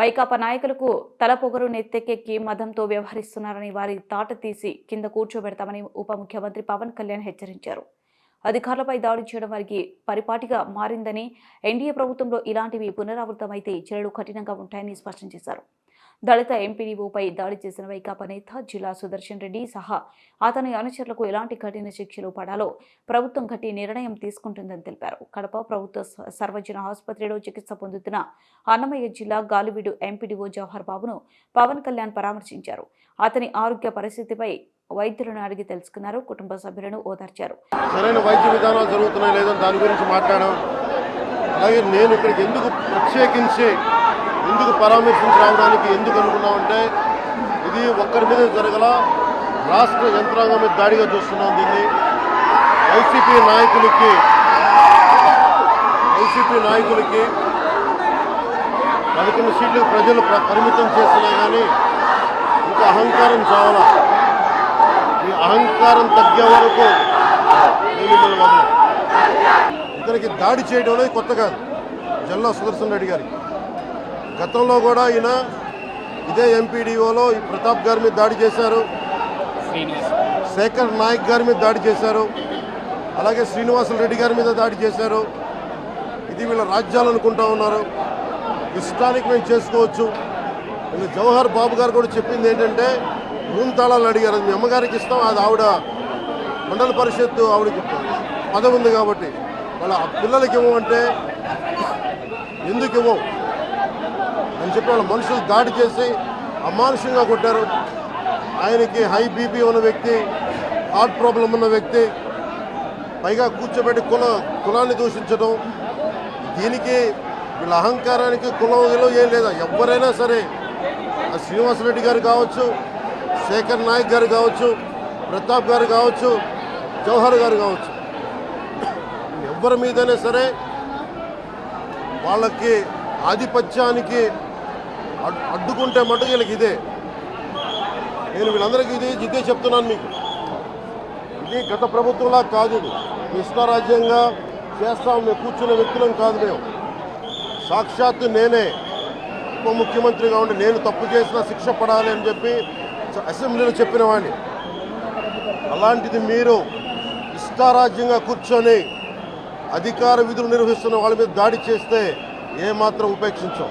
వైకాపా నాయకులకు తలపొగరు నెత్తెక్కెక్కి మదంతో వ్యవహరిస్తున్నారని వారి తాట తీసి కింద కూర్చోబెడతామని ఉప ముఖ్యమంత్రి పవన్ కళ్యాణ్ హెచ్చరించారు. అధికారులపై దాడి చేయడం వారికి పరిపాటిగా మారిందని ఎన్డీఏ ప్రభుత్వంలో ఇలాంటివి పునరావృతమైతే చర్యలు కఠినంగా ఉంటాయని స్పష్టం చేశారు. దళిత ఎంపీడీఓపై దాడి చేసిన వైకాపా నేత జిల్లా సుదర్శన్ రెడ్డి సహా అతని అనుచరులకు ఎలాంటి కఠిన శిక్షలు పడాలో ప్రభుత్వం గట్టి నిర్ణయం తీసుకుంటుందని తెలిపారు. కడప ప్రభుత్వ సర్వజన ఆసుపత్రిలో చికిత్స పొందుతున్న అన్నమయ్య జిల్లా గాలివీడు ఎంపీడీఓ జవహర్ బాబును పవన్ కళ్యాణ్ పరామర్శించారు. అతని ఆరోగ్య పరిస్థితిపై వైద్యులను అడిగి తెలుసుకున్నారు. కుటుంబ సభ్యులను ఓదార్చారు. సరైన వైద్య విధానాలు జరుగుతున్నాయి లేదని దాని గురించి మాట్లాడడం. అలాగే నేను ఇక్కడికి ఎందుకు ప్రత్యేకించి ఎందుకు పరామర్శించి రావడానికి ఎందుకు అనుకున్నామంటే ఇది ఒక్కరి మీద జరగల రాష్ట్ర యంత్రాంగం మీద దాడిగా చూస్తున్నాం దీన్ని. వైసీపీ నాయకులకి వైసీపీ నాయకులకి పదకొండు సీట్లు ప్రజలు పరిమితం చేసినా కానీ ఇంకా అహంకారం చావాలా. ఈ అహంకారం తగ్గే వరకు ఇతనికి దాడి చేయడంలో కొత్త కాదు. జల్లా సుదర్శన్ రెడ్డి గారికి. గతంలో కూడా ఈయన ఇదే ఎంపీడీఓలో ఈ ప్రతాప్ గారి మీద దాడి చేశారు. శేఖర్ నాయక్ గారి మీద దాడి చేశారు. అలాగే శ్రీనివాసులు రెడ్డి గారి మీద దాడి చేశారు. ఇది వీళ్ళ రాజ్యాలు అనుకుంటా ఉన్నారు. ఇష్టానికి మేము చేసుకోవచ్చు. జవహర్ బాబు గారు కూడా చెప్పింది ఏంటంటే రూమ్ తాళాలు అడిగారు. అది మీ అమ్మగారికి ఇస్తాం. అది ఆవిడ మండల పరిషత్తు ఆవిడకి పదవి ఉంది కాబట్టి వాళ్ళ పిల్లలకి ఇవ్వమంటే ఎందుకు ఇవ్వం అని చెప్పి వాళ్ళ మనుషులు దాడి చేసి అమానుషంగా కొట్టారు. ఆయనకి హై బీపీ ఉన్న వ్యక్తి హార్ట్ ప్రాబ్లం ఉన్న వ్యక్తి పైగా కూర్చోబెట్టి కుల కులాన్ని దూషించడం దీనికి వీళ్ళ అహంకారానికి కులం విలువ ఏం లేదా? ఎవరైనా సరే ఆ శ్రీనివాసరెడ్డి గారు కావచ్చు శేఖర్ నాయక్ గారు కావచ్చు ప్రతాప్ గారు కావచ్చు జవహర్ గారు కావచ్చు. ఎవరి మీదైనా సరే వాళ్ళకి ఆధిపత్యానికి అడ్డుకుంటే మటుకు వీళ్ళకి ఇదే. నేను వీళ్ళందరికీ ఇది ఇదే చెప్తున్నాను మీకు. ఇది గత ప్రభుత్వంలా కాదు ఇది. ఇష్టారాజ్యంగా చేస్తాం మేము కూర్చున్న వ్యక్తులం కాదు మేము. సాక్షాత్తు నేనే ఉప ముఖ్యమంత్రిగా ఉండి నేను తప్పు చేసిన శిక్ష పడాలి అని చెప్పి అసెంబ్లీలో చెప్పిన వాడిని అలాంటిది మీరు ఇష్టారాజ్యంగా కూర్చొని అధికార విధులు నిర్వహిస్తున్న వాళ్ళ మీద దాడి చేస్తే ఏమాత్రం ఉపేక్షించాం.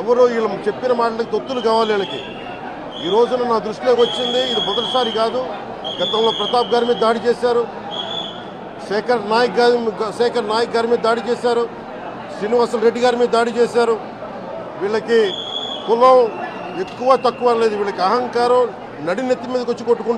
ఎవరో వీళ్ళు చెప్పిన మాటలకి తొత్తులు కావాలి వీళ్ళకి. ఈ రోజున నా దృష్టిలోకి వచ్చింది ఇది మొదటిసారి కాదు. గతంలో ప్రతాప్ గారి మీద దాడి చేశారు. శేఖర్ నాయక్ గారి శేఖర్ నాయక్ గారి మీద దాడి చేశారు. శ్రీనివాసులు రెడ్డి గారి మీద దాడి చేశారు. వీళ్ళకి కులం ఎక్కువ తక్కువ లేదు వీళ్ళకి అహంకారం. నడినెత్తి మీదకి వచ్చి కొట్టుకుంటారు